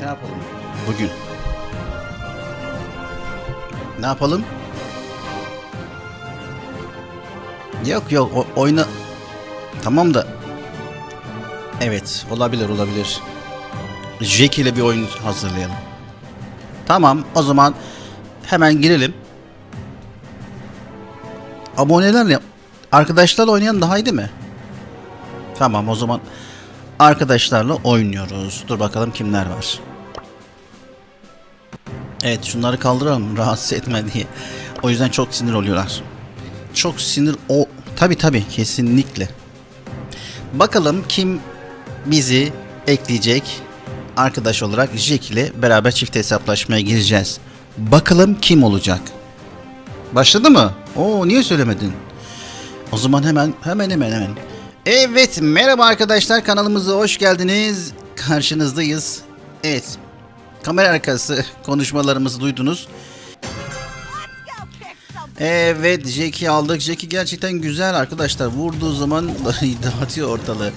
Ne yapalım? Bugün. Ne yapalım? Yok yok o, oyna... Tamam da... Evet olabilir olabilir. Jack ile bir oyun hazırlayalım. Tamam o zaman hemen girelim. Abonelerle arkadaşlarla oynayan daha iyi değil mi? Tamam o zaman arkadaşlarla oynuyoruz. Dur bakalım kimler var. Evet şunları kaldıralım rahatsız etme diye. O yüzden çok sinir oluyorlar. Çok sinir o tabi tabi kesinlikle. Bakalım kim bizi ekleyecek arkadaş olarak Jack ile beraber çift hesaplaşmaya gireceğiz. Bakalım kim olacak? Başladı mı? Oo niye söylemedin? O zaman hemen hemen hemen hemen. Evet merhaba arkadaşlar kanalımıza hoş geldiniz. Karşınızdayız. Evet kamera arkası konuşmalarımızı duydunuz. Evet Jack'i aldık. Jack'i gerçekten güzel arkadaşlar. Vurduğu zaman dağıtıyor ortalığı.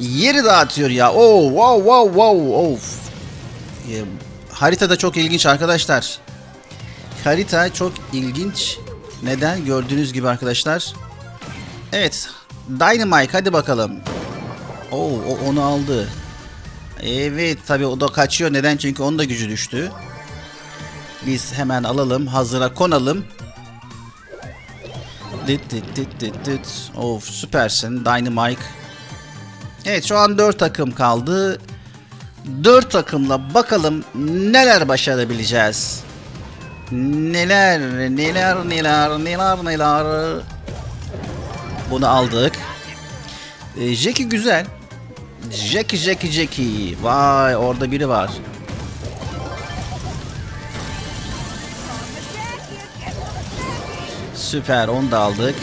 Yeri dağıtıyor ya. Oh wow wow wow of. E, harita da çok ilginç arkadaşlar. Harita çok ilginç. Neden? Gördüğünüz gibi arkadaşlar. Evet. Dynamite hadi bakalım. Oo o onu aldı. Evet tabi o da kaçıyor. Neden? Çünkü onun da gücü düştü. Biz hemen alalım. Hazıra konalım. Dit dit dit dit dit. Of süpersin Dynamite. Evet şu an 4 takım kaldı. 4 takımla bakalım neler başarabileceğiz. Neler neler neler neler neler. Bunu aldık. E, Jackie güzel. Jackie Jackie Jackie. Vay orada biri var. Süper onu da aldık.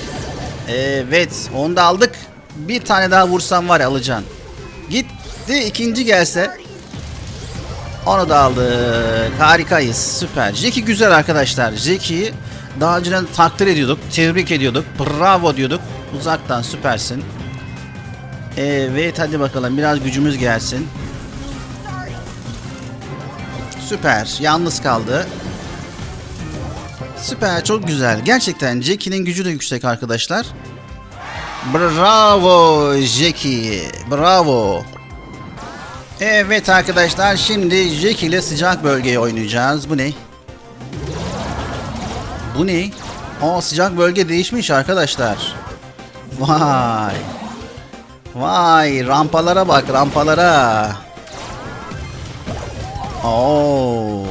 Evet onu da aldık. Bir tane daha vursam var ya alacaksın. Gitti ikinci gelse. Onu da aldık. Harikayız. Süper. Jackie güzel arkadaşlar. Jackie'yi daha önceden takdir ediyorduk. Tebrik ediyorduk. Bravo diyorduk. Uzaktan süpersin. Evet hadi bakalım biraz gücümüz gelsin. Süper. Yalnız kaldı. Süper çok güzel. Gerçekten Jackie'nin gücü de yüksek arkadaşlar. Bravo Jackie. Bravo. Evet arkadaşlar şimdi Jackie ile sıcak bölgeye oynayacağız. Bu ne? Bu ne? Aa sıcak bölge değişmiş arkadaşlar. Vay. Vay rampalara bak rampalara. Oo.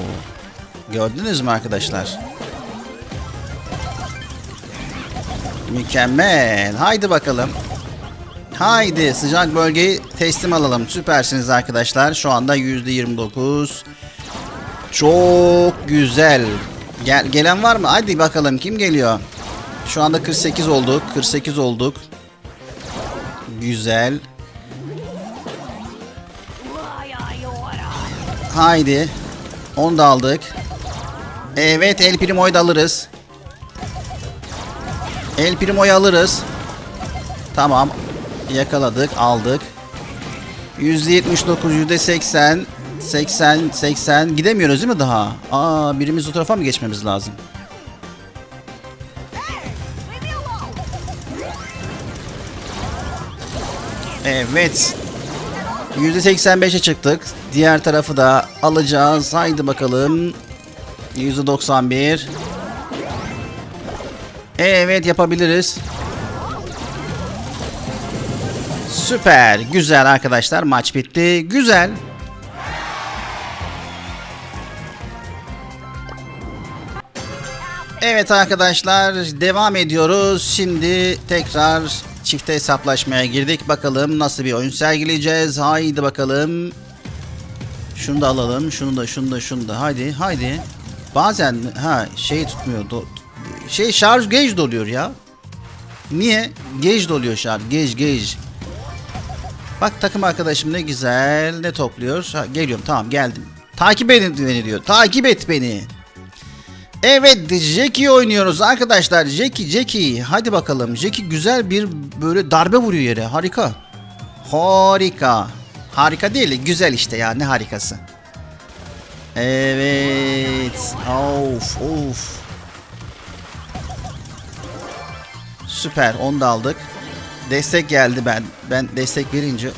Gördünüz mü arkadaşlar? Mükemmel. Haydi bakalım. Haydi sıcak bölgeyi teslim alalım. Süpersiniz arkadaşlar. Şu anda %29. Çok güzel. Gel, gelen var mı? Hadi bakalım kim geliyor? Şu anda 48 olduk. 48 olduk. Güzel. Haydi. Onu da aldık. Evet El Primo'yu da alırız. El Primo'yu alırız. Tamam. Yakaladık, aldık. %79, %80, 80, 80. Gidemiyoruz değil mi daha? Aa, birimiz o tarafa mı geçmemiz lazım? Evet. %85'e çıktık. Diğer tarafı da alacağız. Haydi bakalım. %91. Evet yapabiliriz. Süper. Güzel arkadaşlar. Maç bitti. Güzel. Evet arkadaşlar devam ediyoruz. Şimdi tekrar çifte hesaplaşmaya girdik. Bakalım nasıl bir oyun sergileyeceğiz. Haydi bakalım. Şunu da alalım. Şunu da şunu da şunu da. Haydi haydi. Bazen ha şey tutmuyor. Do- şey şarj gauge doluyor ya. Niye? Gauge doluyor şarj. Gauge gauge. Bak takım arkadaşım ne güzel ne topluyor. Ha, geliyorum tamam geldim. Takip edin beni diyor. Takip et beni. Evet Jackie oynuyoruz arkadaşlar. Jackie Jackie. Hadi bakalım. Jackie güzel bir böyle darbe vuruyor yere. Harika. Harika. Harika değil güzel işte ya ne harikası. Evet. Of of. Süper. Onu da aldık. Destek geldi ben. Ben destek verince.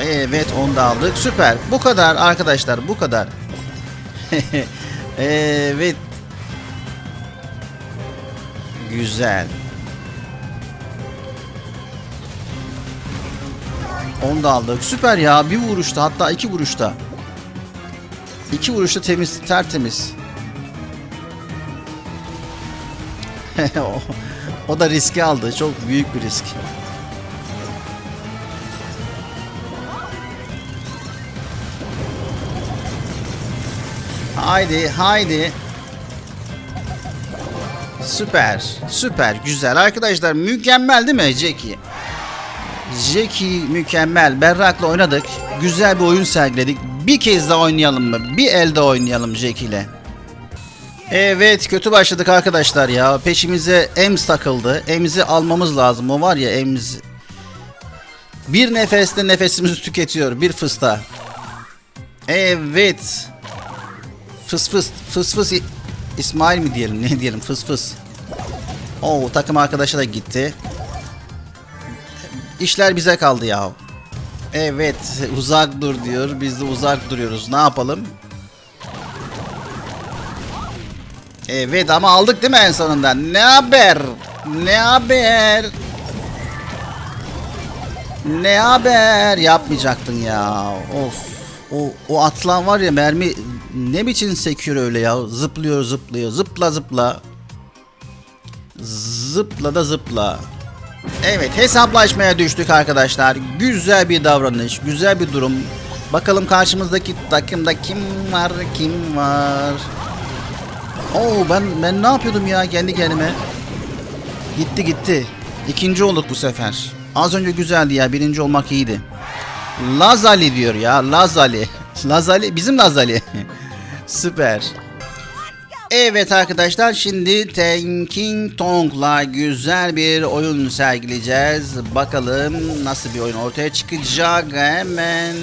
Evet onu da aldık. Süper. Bu kadar arkadaşlar. Bu kadar. evet. Güzel. Onu da aldık. Süper ya. Bir vuruşta hatta iki vuruşta. İki vuruşta temiz, tertemiz. o, o da riski aldı. Çok büyük bir risk. Haydi, haydi. Süper, süper, güzel. Arkadaşlar mükemmel değil mi Jackie? Jackie mükemmel. Berrak'la oynadık. Güzel bir oyun sergiledik. Bir kez daha oynayalım mı? Bir elde oynayalım Jackie ile. Evet kötü başladık arkadaşlar ya. Peşimize Ems takıldı. Ems'i almamız lazım. O var ya Ems. Bir nefeste nefesimizi tüketiyor. Bir fısta. Evet. Fıs fıs. Fıs fıs. İsmail mi diyelim? Ne diyelim? Fıs fıs. Oo takım arkadaşa da gitti. İşler bize kaldı ya. Evet uzak dur diyor. Biz de uzak duruyoruz. Ne yapalım? Evet ama aldık değil mi en sonunda? Ne haber? Ne haber? Ne haber? Yapmayacaktın ya. Of. O, o atlan var ya mermi ne biçim sekiyor öyle ya. Zıplıyor zıplıyor. Zıpla zıpla. Zıpla da zıpla. Evet hesaplaşmaya düştük arkadaşlar. Güzel bir davranış, güzel bir durum. Bakalım karşımızdaki takımda kim var, kim var. Oo ben ben ne yapıyordum ya kendi kendime. Gitti gitti. İkinci olduk bu sefer. Az önce güzeldi ya. Birinci olmak iyiydi. Lazali diyor ya. Lazali. Lazali bizim Lazali. Süper. Evet arkadaşlar şimdi Tanking Tong'la güzel bir oyun sergileyeceğiz. Bakalım nasıl bir oyun ortaya çıkacak. Hemen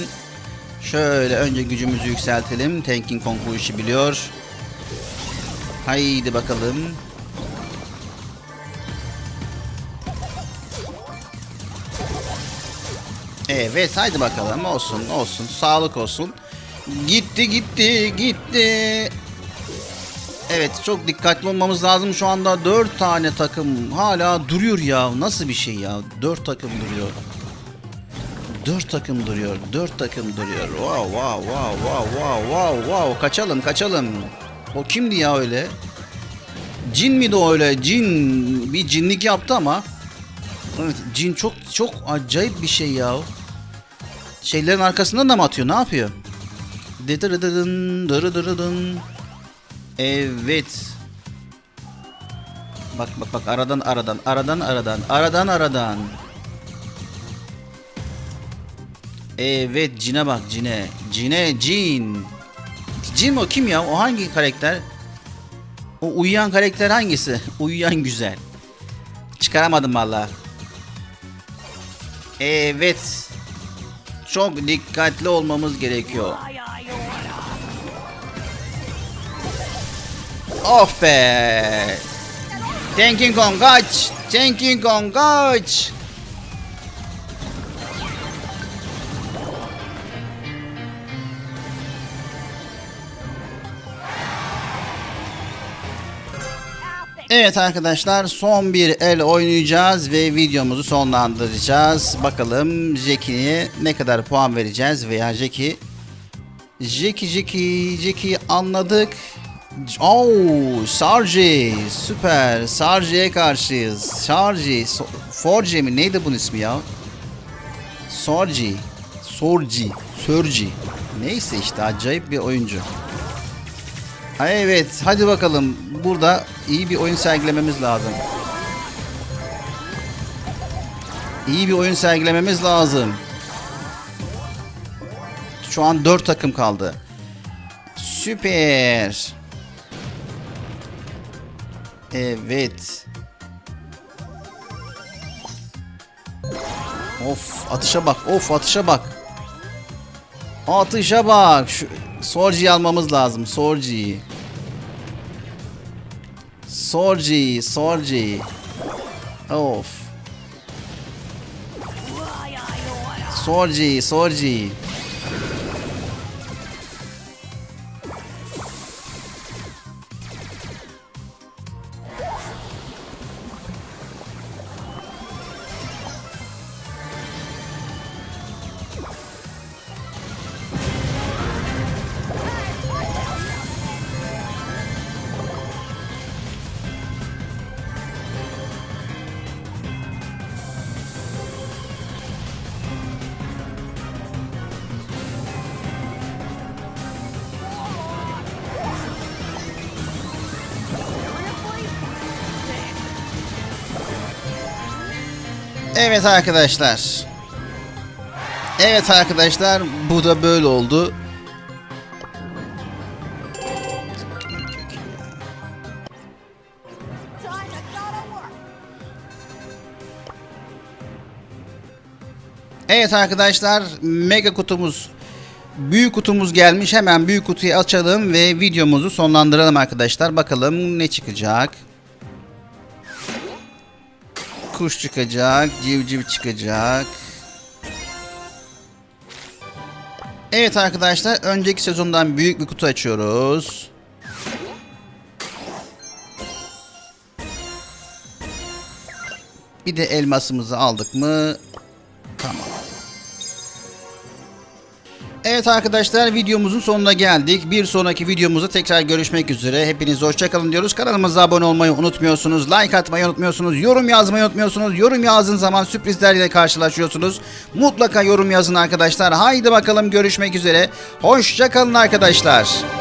şöyle önce gücümüzü yükseltelim. Tanking Kong bu işi biliyor. Haydi bakalım. Evet haydi bakalım olsun olsun sağlık olsun. Gitti gitti gitti. Evet çok dikkatli olmamız lazım. Şu anda 4 tane takım hala duruyor ya. Nasıl bir şey ya? 4 takım duruyor. 4 takım duruyor. 4 takım duruyor. Wow wow wow wow wow wow wow. Kaçalım kaçalım. O kimdi ya öyle? Cin miydi o öyle? Cin bir cinlik yaptı ama. Evet cin çok çok acayip bir şey ya. Şeylerin arkasından da mı atıyor? Ne yapıyor? Dıdırıdıdın, dırıdırıdın. Evet. Bak bak bak aradan aradan aradan aradan aradan aradan. Evet cine bak cine. Cine cin. Cin o kim ya? O hangi karakter? O uyuyan karakter hangisi? Uyuyan güzel. Çıkaramadım valla. Evet. Çok dikkatli olmamız gerekiyor. Of be. Tanking Kong kaç. Tanking Kong kaç. Evet arkadaşlar son bir el oynayacağız ve videomuzu sonlandıracağız. Bakalım Jackie'ye ne kadar puan vereceğiz veya Jackie Jackie Jackie Jackie anladık. Oo, Sarji süper. Sarji'ye karşıyız. Sarji, So- mi neydi bunun ismi ya? Sorji, Sorji, Sörji. Neyse işte acayip bir oyuncu. Ha, Evet hadi bakalım burada iyi bir oyun sergilememiz lazım. İyi bir oyun sergilememiz lazım. Şu an 4 takım kaldı. Süper. Evet. Of atışa bak. Of atışa bak. Atışa bak. Şu, Sorji'yi almamız lazım. Sorji'yi. Sorji, Sorji. Of. Sorji, Sorji. Evet arkadaşlar. Evet arkadaşlar bu da böyle oldu. Evet arkadaşlar mega kutumuz büyük kutumuz gelmiş. Hemen büyük kutuyu açalım ve videomuzu sonlandıralım arkadaşlar. Bakalım ne çıkacak. Kuş çıkacak, civciv çıkacak. Evet arkadaşlar, önceki sezondan büyük bir kutu açıyoruz. Bir de elmasımızı aldık mı? Evet arkadaşlar videomuzun sonuna geldik. Bir sonraki videomuzda tekrar görüşmek üzere. Hepiniz hoşçakalın diyoruz. Kanalımıza abone olmayı unutmuyorsunuz. Like atmayı unutmuyorsunuz. Yorum yazmayı unutmuyorsunuz. Yorum yazdığın zaman sürprizlerle karşılaşıyorsunuz. Mutlaka yorum yazın arkadaşlar. Haydi bakalım görüşmek üzere. Hoşçakalın arkadaşlar.